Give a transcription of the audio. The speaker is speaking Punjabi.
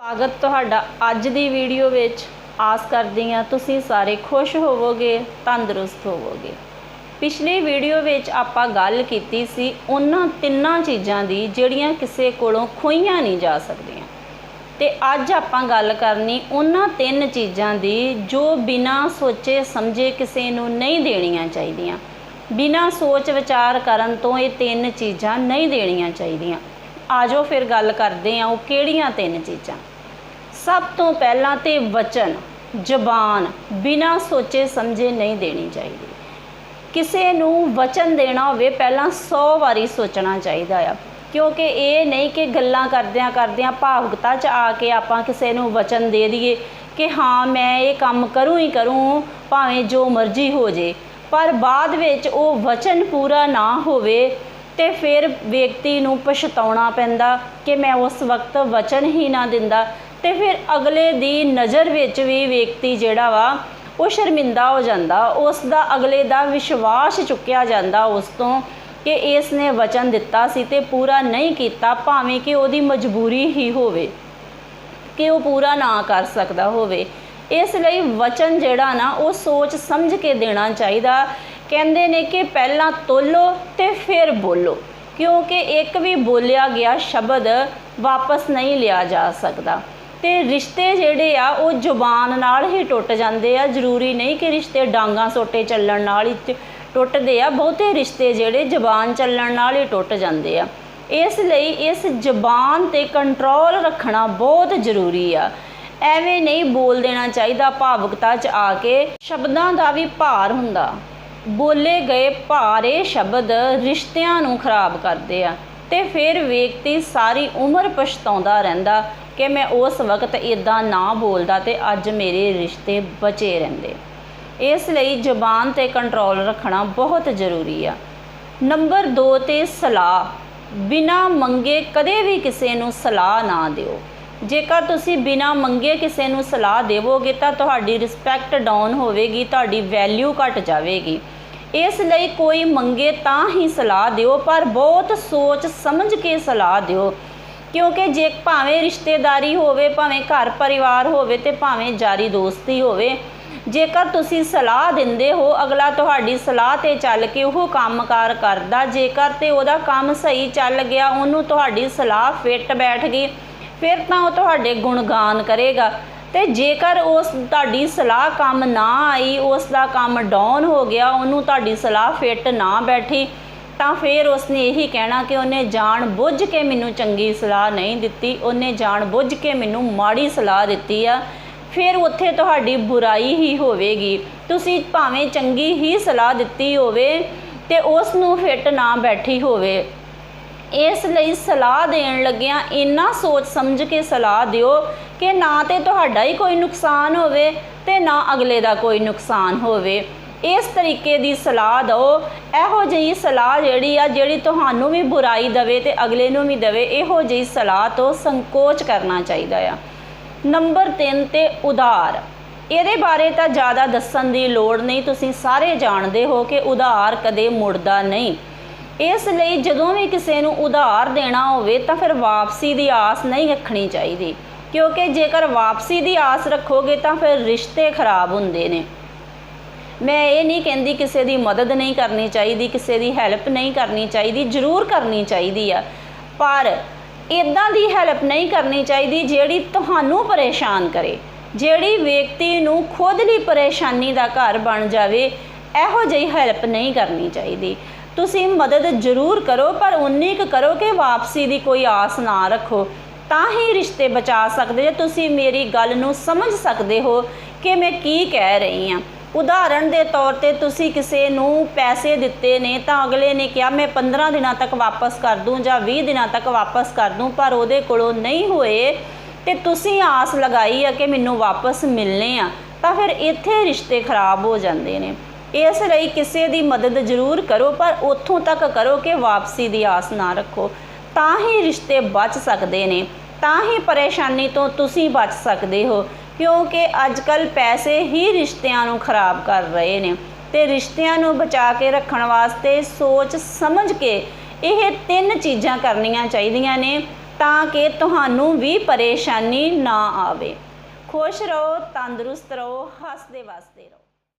ਸਵਾਗਤ ਤੁਹਾਡਾ ਅੱਜ ਦੀ ਵੀਡੀਓ ਵਿੱਚ। ਆਸ ਕਰਦੀ ਹਾਂ ਤੁਸੀਂ ਸਾਰੇ ਖੁਸ਼ ਹੋਵੋਗੇ, ਤੰਦਰੁਸਤ ਹੋਵੋਗੇ। ਪਿਛਲੀ ਵੀਡੀਓ ਵਿੱਚ ਆਪਾਂ ਗੱਲ ਕੀਤੀ ਸੀ ਉਹਨਾਂ ਤਿੰਨਾਂ ਚੀਜ਼ਾਂ ਦੀ ਜਿਹੜੀਆਂ ਕਿਸੇ ਕੋਲੋਂ ਖੋਈਆਂ ਨਹੀਂ ਜਾ ਸਕਦੀਆਂ। ਤੇ ਅੱਜ ਆਪਾਂ ਗੱਲ ਕਰਨੀ ਉਹਨਾਂ ਤਿੰਨ ਚੀਜ਼ਾਂ ਦੀ ਜੋ ਬਿਨਾਂ ਸੋਚੇ ਸਮਝੇ ਕਿਸੇ ਨੂੰ ਨਹੀਂ ਦੇਣੀਆਂ ਚਾਹੀਦੀਆਂ। ਬਿਨਾਂ ਸੋਚ ਵਿਚਾਰ ਕਰਨ ਤੋਂ ਇਹ ਤਿੰਨ ਚੀਜ਼ਾਂ ਨਹੀਂ ਦੇਣੀਆਂ ਚਾਹੀਦੀਆਂ। ਆਜੋ ਫਿਰ ਗੱਲ ਕਰਦੇ ਹਾਂ ਉਹ ਕਿਹੜੀਆਂ ਤਿੰਨ ਚੀਜ਼ਾਂ। ਸਭ ਤੋਂ ਪਹਿਲਾਂ ਤੇ ਵਚਨ, ਜ਼ਬਾਨ ਬਿਨਾਂ ਸੋਚੇ ਸਮਝੇ ਨਹੀਂ ਦੇਣੀ ਚਾਹੀਦੀ। ਕਿਸੇ ਨੂੰ ਵਚਨ ਦੇਣਾ ਹੋਵੇ, ਪਹਿਲਾਂ 100 ਵਾਰੀ ਸੋਚਣਾ ਚਾਹੀਦਾ ਆ। ਕਿਉਂਕਿ ਇਹ ਨਹੀਂ ਕਿ ਗੱਲਾਂ ਕਰਦਿਆਂ ਕਰਦਿਆਂ ਭਾਵੁਕਤਾ 'ਚ ਆ ਕੇ ਆਪਾਂ ਕਿਸੇ ਨੂੰ ਵਚਨ ਦੇ ਦਈਏ ਕਿ ਹਾਂ, ਮੈਂ ਇਹ ਕੰਮ ਕਰੂੰ ਹੀ ਕਰੂੰ, ਭਾਵੇਂ ਜੋ ਮਰਜ਼ੀ ਹੋ ਜੇ। ਪਰ ਬਾਅਦ ਵਿੱਚ ਉਹ ਵਚਨ ਪੂਰਾ ਨਾ ਹੋਵੇ ਤੇ ਫਿਰ ਵਿਅਕਤੀ ਨੂੰ ਪਛਤਾਉਣਾ ਪੈਂਦਾ ਕਿ ਮੈਂ ਉਸ ਵਕਤ ਵਚਨ ਹੀ ਨਾ ਦਿੰਦਾ। ਤੇ ਫਿਰ ਅਗਲੇ ਦੀ ਨਜ਼ਰ ਵਿੱਚ ਵੀ ਵਿਅਕਤੀ ਜਿਹੜਾ ਵਾ, ਉਹ ਸ਼ਰਮਿੰਦਾ ਹੋ ਜਾਂਦਾ। ਉਸ ਦਾ ਅਗਲੇ ਦਾ ਵਿਸ਼ਵਾਸ ਚੁੱਕਿਆ ਜਾਂਦਾ ਉਸ ਤੋਂ ਕਿ ਇਸ ਨੇ ਵਚਨ ਦਿੱਤਾ ਸੀ ਤੇ ਪੂਰਾ ਨਹੀਂ ਕੀਤਾ, ਭਾਵੇਂ ਕਿ ਉਹਦੀ ਮਜਬੂਰੀ ਹੀ ਹੋਵੇ, ਕਿ ਉਹ ਪੂਰਾ ਨਾ ਕਰ ਸਕਦਾ ਹੋਵੇ। ਇਸ ਲਈ ਵਚਨ ਜਿਹੜਾ ਨਾ, ਉਹ ਸੋਚ ਸਮਝ ਕੇ ਦੇਣਾ ਚਾਹੀਦਾ। ਕਹਿੰਦੇ ਨੇ ਕਿ ਪਹਿਲਾਂ ਤੋਲੋ ਤੇ ਫਿਰ ਬੋਲੋ, ਕਿਉਂਕਿ ਇੱਕ ਵੀ ਬੋਲਿਆ ਗਿਆ ਸ਼ਬਦ ਵਾਪਸ ਨਹੀਂ ਲਿਆ ਜਾ ਸਕਦਾ। ਤੇ ਰਿਸ਼ਤੇ ਜਿਹੜੇ ਆ, ਉਹ ਜ਼ੁਬਾਨ ਨਾਲ ਹੀ ਟੁੱਟ ਜਾਂਦੇ ਆ। ਜ਼ਰੂਰੀ ਨਹੀਂ ਕਿ ਰਿਸ਼ਤੇ ਡਾਂਗਾ ਸੋਟੇ ਚੱਲਣ ਨਾਲ ਹੀ ਟੁੱਟਦੇ ਆ। ਬਹੁਤੇ ਰਿਸ਼ਤੇ ਜਿਹੜੇ ਜ਼ੁਬਾਨ ਚੱਲਣ ਨਾਲ ਹੀ ਟੁੱਟ ਜਾਂਦੇ ਆ। ਇਸ ਲਈ ਇਸ ਜ਼ੁਬਾਨ ਤੇ ਕੰਟਰੋਲ ਰੱਖਣਾ ਬਹੁਤ ਜ਼ਰੂਰੀ ਆ। ਐਵੇਂ ਨਹੀਂ ਬੋਲ ਦੇਣਾ ਚਾਹੀਦਾ ਭਾਵੁਕਤਾ 'ਚ ਆ ਕੇ ਸ਼ਬਦਾਂ ਦਾ ਵੀ ਭਾਰ ਹੁੰਦਾ। ਬੋਲੇ ਗਏ ਭਾਰੇ ਸ਼ਬਦ ਰਿਸ਼ਤਿਆਂ ਨੂੰ ਖਰਾਬ ਕਰਦੇ ਆ ਤੇ ਫਿਰ ਵਿਅਕਤੀ ਸਾਰੀ ਉਮਰ ਪਛਤਾਉਂਦਾ ਰਹਿੰਦਾ। ਕਿ ਮੈਂ ਉਸ ਵਕਤ ਇਦਾਂ ਨਾ ਬੋਲਦਾ ਤੇ ਅੱਜ ਮੇਰੇ ਰਿਸ਼ਤੇ ਬਚੇ ਰਹਿੰਦੇ। ਇਸ ਲਈ ਜ਼ੁਬਾਨ ਤੇ ਕੰਟਰੋਲ ਰੱਖਣਾ ਬਹੁਤ ਜ਼ਰੂਰੀ ਆ। ਨੰਬਰ 2 ਤੇ ਸਲਾਹ। ਬਿਨਾ ਮੰਗੇ ਕਦੇ ਵੀ ਕਿਸੇ ਨੂੰ ਸਲਾਹ ਨਾ ਦਿਓ। ਜੇਕਰ ਤੁਸੀਂ ਬਿਨਾ ਮੰਗੇ ਕਿਸੇ ਨੂੰ ਸਲਾਹ ਦੇਵੋਗੇ ਤਾਂ ਤੁਹਾਡੀ ਰਿਸਪੈਕਟ ਡਾਊਨ ਹੋਵੇਗੀ, ਤੁਹਾਡੀ ਵੈਲਿਊ ਘਟ ਜਾਵੇਗੀ। ਇਸ ਲਈ ਕੋਈ ਮੰਗੇ ਤਾਂ ਹੀ ਸਲਾਹ ਦਿਓ, ਪਰ ਬਹੁਤ ਸੋਚ ਸਮਝ ਕੇ ਸਲਾਹ ਦਿਓ। ਕਿਉਂਕਿ ਜੇ ਭਾਵੇਂ ਰਿਸ਼ਤੇਦਾਰੀ ਹੋਵੇ, ਭਾਵੇਂ ਘਰ ਪਰਿਵਾਰ ਹੋਵੇ ਤੇ ਭਾਵੇਂ ਜਾਰੀ ਦੋਸਤੀ ਹੋਵੇ, ਜੇਕਰ ਤੁਸੀਂ ਸਲਾਹ ਦਿੰਦੇ ਹੋ, ਅਗਲਾ ਤੁਹਾਡੀ ਸਲਾਹ ਤੇ ਚੱਲ ਕੇ ਉਹ ਕੰਮਕਾਰ ਕਰਦਾ, ਜੇਕਰ ਤੇ ਉਹਦਾ ਕੰਮ ਸਹੀ ਚੱਲ ਗਿਆ, ਉਹਨੂੰ ਤੁਹਾਡੀ ਸਲਾਹ ਫਿੱਟ ਬੈਠ ਗਈ, ਫਿਰ ਤਾਂ ਉਹ ਤੁਹਾਡੇ ਗੁਣਗਾਨ ਕਰੇਗਾ। ਤੇ ਜੇਕਰ ਉਸ ਤੁਹਾਡੀ ਸਲਾਹ ਕੰਮ ਨਾ ਆਈ, ਉਸ ਦਾ ਕੰਮ ਡਾਊਨ ਹੋ ਗਿਆ, ਉਹਨੂੰ ਤੁਹਾਡੀ ਸਲਾਹ ਫਿੱਟ ਨਾ ਬੈਠੀ ਤਾਂ ਫਿਰ ਉਸਨੇ ਇਹੀ ਕਹਿਣਾ ਕਿ ਉਹਨੇ ਜਾਣ ਬੁੱਝ ਕੇ ਮੈਨੂੰ ਚੰਗੀ ਸਲਾਹ ਨਹੀਂ ਦਿੱਤੀ, ਉਹਨੇ ਜਾਣ ਬੁੱਝ ਕੇ ਮੈਨੂੰ ਮਾੜੀ ਸਲਾਹ ਦਿੱਤੀ ਆ। ਫਿਰ ਉੱਥੇ ਤੁਹਾਡੀ ਬੁਰਾਈ ਹੀ ਹੋਵੇਗੀ। ਤੁਸੀਂ ਭਾਵੇਂ ਚੰਗੀ ਹੀ ਸਲਾਹ ਦਿੱਤੀ ਹੋਵੇ ਤੇ ਉਸ ਨੂੰ ਫਿੱਟ ਨਾ ਬੈਠੀ ਹੋਵੇ। ਇਸ ਲਈ ਸਲਾਹ ਦੇਣ ਲੱਗਿਆਂ ਇੰਨਾ ਸੋਚ ਸਮਝ ਕੇ ਸਲਾਹ ਦਿਓ ਕਿ ਨਾ ਤੇ ਤੁਹਾਡਾ ਹੀ ਕੋਈ ਨੁਕਸਾਨ ਹੋਵੇ ਤੇ ਨਾ ਅਗਲੇ ਦਾ ਕੋਈ ਨੁਕਸਾਨ ਹੋਵੇ। ਇਸ ਤਰੀਕੇ ਦੀ ਸਲਾਹ ਦਿਓ। ਇਹੋ ਜਿਹੀ ਸਲਾਹ ਜਿਹੜੀ ਆ, ਜਿਹੜੀ ਤੁਹਾਨੂੰ ਵੀ ਬੁਰਾਈ ਦਵੇ ਤੇ ਅਗਲੇ ਨੂੰ ਵੀ ਦਵੇ, ਇਹੋ ਜਿਹੀ ਸਲਾਹ ਤੋਂ ਸੰਕੋਚ ਕਰਨਾ ਚਾਹੀਦਾ ਆ। ਨੰਬਰ 3 ਤੇ ਉਧਾਰ। ਇਹਦੇ ਬਾਰੇ ਤਾਂ ਜ਼ਿਆਦਾ ਦੱਸਣ ਦੀ ਲੋੜ ਨਹੀਂ। ਤੁਸੀਂ ਸਾਰੇ ਜਾਣਦੇ ਹੋ ਕਿ ਉਧਾਰ ਕਦੇ ਮੁੜਦਾ ਨਹੀਂ। ਇਸ ਲਈ ਜਦੋਂ ਵੀ ਕਿਸੇ ਨੂੰ ਉਧਾਰ ਦੇਣਾ ਹੋਵੇ, ਤਾਂ ਫਿਰ ਵਾਪਸੀ ਦੀ ਆਸ ਨਹੀਂ ਰੱਖਣੀ ਚਾਹੀਦੀ। ਕਿਉਂਕਿ ਜੇਕਰ ਵਾਪਸੀ ਦੀ ਆਸ ਰੱਖੋਗੇ, ਤਾਂ ਫਿਰ ਰਿਸ਼ਤੇ ਖਰਾਬ ਹੁੰਦੇ ਨੇ। ਮੈਂ ਇਹ ਨਹੀਂ ਕਹਿੰਦੀ ਕਿਸੇ ਦੀ ਮਦਦ ਨਹੀਂ ਕਰਨੀ ਚਾਹੀਦੀ, ਕਿਸੇ ਦੀ ਹੈਲਪ ਨਹੀਂ ਕਰਨੀ ਚਾਹੀਦੀ, ਜ਼ਰੂਰ ਕਰਨੀ ਚਾਹੀਦੀ ਆ। ਪਰ ਇਦਾਂ ਦੀ ਹੈਲਪ ਨਹੀਂ ਕਰਨੀ ਚਾਹੀਦੀ ਜਿਹੜੀ ਤੁਹਾਨੂੰ ਪਰੇਸ਼ਾਨ ਕਰੇ। ਜਿਹੜੀ ਵਿਅਕਤੀ ਨੂੰ ਖੁਦ ਲਈ ਪਰੇਸ਼ਾਨੀ ਦਾ ਘਰ ਬਣ ਜਾਵੇ, ਇਹੋ ਜਿਹੀ ਹੈਲਪ ਨਹੀਂ ਕਰਨੀ ਚਾਹੀਦੀ। ਤੁਸੀਂ ਮਦਦ ਜ਼ਰੂਰ ਕਰੋ, ਪਰ ਉਨੀ ਕੁ ਕਰੋ ਕਿ ਵਾਪਸੀ ਦੀ ਕੋਈ ਆਸ ਨਾ ਰੱਖੋ। ਤਾਂ ਹੀ ਰਿਸ਼ਤੇ ਬਚਾ ਸਕਦੇ ਜੇ ਤੁਸੀਂ ਮੇਰੀ ਗੱਲ ਨੂੰ ਸਮਝ ਸਕਦੇ ਹੋ ਕਿ ਮੈਂ ਕੀ ਕਹਿ ਰਹੀ ਹਾਂ ਉਦਾਹਰਣ ਦੇ ਤੌਰ ਤੇ ਤੁਸੀਂ ਕਿਸੇ ਨੂੰ ਪੈਸੇ ਦਿੱਤੇ ਨੇ ਤਾਂ ਅਗਲੇ ਨੇ ਕਿਹਾ, ਮੈਂ 15 ਦਿਨਾਂ ਤੱਕ ਵਾਪਸ ਕਰ ਦੂੰ ਜਾਂ 20 ਦਿਨਾਂ ਤੱਕ ਵਾਪਸ ਕਰ ਦੂੰ, ਪਰ ਉਹਦੇ ਕੋਲੋਂ ਨਹੀਂ ਹੋਏ ਤੇ ਤੁਸੀਂ ਆਸ ਲਗਾਈ ਆ ਕਿ ਮੈਨੂੰ ਵਾਪਸ ਮਿਲਨੇ ਆ। ਤਾਂ ਫਿਰ ਇੱਥੇ ਰਿਸ਼ਤੇ ਖਰਾਬ ਹੋ ਜਾਂਦੇ ਨੇ। ਇਸ ਲਈ ਕਿਸੇ ਦੀ ਮਦਦ ਜ਼ਰੂਰ ਕਰੋ, ਪਰ ਉੱਥੋਂ ਤੱਕ ਕਰੋ ਕਿ ਵਾਪਸੀ ਦੀ ਆਸ ਨਾ ਰੱਖੋ। ਤਾਂ ਹੀ ਰਿਸ਼ਤੇ ਬਚ ਸਕਦੇ ਨੇ। ਤਾਂ ਹੀ ਪਰੇਸ਼ਾਨੀ ਤੋਂ ਤੁਸੀਂ ਬਚ ਸਕਦੇ ਹੋ, ਕਿਉਂਕਿ ਅੱਜ ਕੱਲ ਪੈਸੇ ਹੀ ਰਿਸ਼ਤਿਆਂ ਨੂੰ ਖਰਾਬ ਕਰ ਰਹੇ ਨੇ ਤੇ ਰਿਸ਼ਤਿਆਂ ਨੂੰ ਬਚਾ ਕੇ ਰੱਖਣ ਵਾਸਤੇ ਸੋਚ ਸਮਝ ਕੇ ਇਹ ਤਿੰਨ ਚੀਜ਼ਾਂ ਕਰਨੀਆਂ ਚਾਹੀਦੀਆਂ ਨੇ ਤਾਂ ਕਿ ਤੁਹਾਨੂੰ ਵੀ ਪਰੇਸ਼ਾਨੀ ਨਾ ਆਵੇ। ਖੁਸ਼ ਰਹੋ, ਤੰਦਰੁਸਤ ਰਹੋ, ਹੱਸਦੇ ਵਸਦੇ ਰਹੋ।